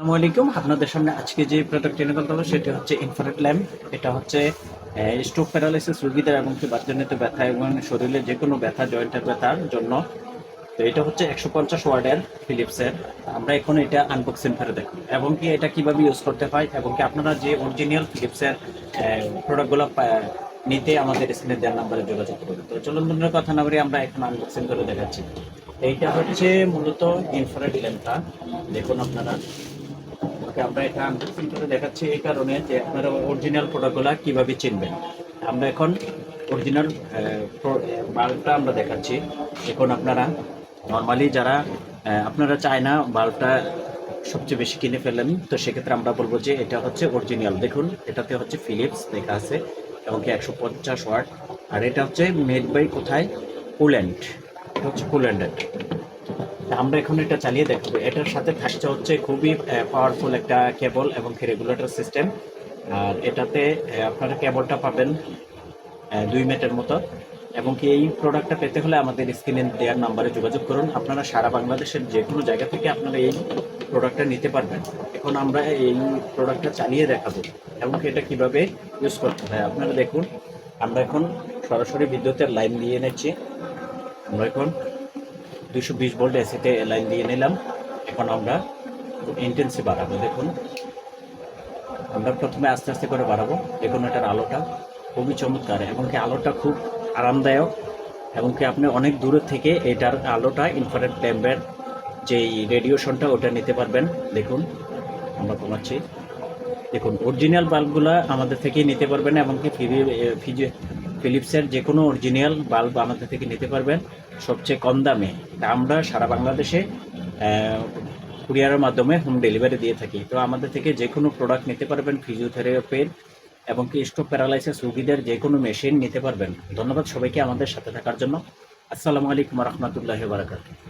আসসালামু আলাইকুম। আপনাদের সামনে আজকে যে প্রোডাক্ট এনে কথা হলো সেটা হচ্ছে ইনফ্রারেড ল্যাম্প এটা হচ্ছে স্ট্রোক প্যারালাইসিস রোগীদের এবং কি বাচ্চাজনিত ব্যথা এবং শরীরে যে কোনো ব্যথা জয়েন্টের ব্যথার জন্য। তো এটা হচ্ছে একশো পঞ্চাশ ওয়ার্ডের ফিলিপসের আমরা এখন এটা আনবক্সিং করে দেখব। এবং কি এটা কীভাবে ইউজ করতে হয় এবং কি আপনারা যে অরিজিনাল ফিলিপসের প্রোডাক্টগুলো নিতে আমাদের স্ক্রিনে দেওয়ার নাম্বারে যোগাযোগ করুন। তো চলুন বন্ধুরা, কথা না বলে আমরা এখন আনবক্সিং করে দেখাচ্ছি। এইটা হচ্ছে মূলত ইনফ্রারেড ল্যাম্পটা দেখুন আপনারা। আমরা এটা আনবক্সিং করে দেখাচ্ছি এই কারণে যে আপনারা অরিজিনাল প্রোডাক্টগুলো কীভাবে চিনবেন। আমরা এখন অরিজিনাল বাল্বটা আমরা দেখাচ্ছি। এখন আপনারা নর্মালি যারা আপনারা চায় না বাল্বটা সবচেয়ে বেশি কিনে ফেলেন, তো সেক্ষেত্রে আমরা বলব যে এটা হচ্ছে অরিজিনাল দেখুন, এটাতে হচ্ছে ফিলিপস লেখা আছে, এবং কি একশো পঞ্চাশ ওয়াট। আর এটা হচ্ছে মেড বাই কোথায়? পোল্যান্ড এটা হচ্ছে পোল্যান্ডের আমরা এখন এটা চালিয়ে দেখব। এটার সাথে থাকছে হচ্ছে খুবই পাওয়ারফুল একটা কেবল এবং রেগুলেটর সিস্টেম আর এটাতে আপনারা কেবলটা পাবেন দুই মিনিটের মতো। এবং কি এই প্রোডাক্টটা পেতে হলে আমাদের স্ক্রিনে দেওয়ার নাম্বারে যোগাযোগ করুন। আপনারা সারা বাংলাদেশের যে কোনো জায়গা থেকে আপনারা এই প্রোডাক্টটা নিতে পারবেন। এখন আমরা এই প্রোডাক্টটা চালিয়ে দেখাবো এবং এটা কীভাবে ইউজ করতে হয়। আপনারা দেখুন, আমরা এখন সরাসরি বিদ্যুতের লাইন দিয়ে নিচ্ছি। আমরা এখন দুশো বিশ ভোল্ট এসিতে লাইন দিয়ে নিলাম। এখন আমরা ইন্টেন্সি বাড়াবো, দেখুন। আমরা প্রথমে আস্তে আস্তে করে বাড়াবো। দেখুন এটার আলোটা খুবই চমৎকার এমনকি আলোটা খুব আরামদায়ক এমনকি আপনি অনেক দূরের থেকে এটার আলোটা ইনফ্রারেড ল্যাম্পের যেই রেডিয়েশনটা ওটা নিতে পারবেন। দেখুন, আমরা কমাচ্ছি। দেখুন অরিজিনাল বাল্বগুলো আমাদের থেকেই নিতে পারবেন এমনকি ফিজি ফিলিপসের যে কোনো অরিজিনাল বাল্ব আমাদের থেকে নিতে পারবেন। সবচেয়ে কম দামে। আমরা সারা বাংলাদেশে কুরিয়ারের মাধ্যমে হোম ডেলিভারি দিয়ে থাকি। তো আমাদের থেকে যে কোনো প্রোডাক্ট নিতে পারবেন ফিজিওথেরাপির এবং কি স্ট্রোক প্যারালাইসিস রুগীদের যে কোনো মেশিন নিতে পারবেন। ধন্যবাদ সবাইকে আমাদের সাথে থাকার জন্য। আসসালামু আলাইকুম রহমতুল্লাহ বারাকাতুহ।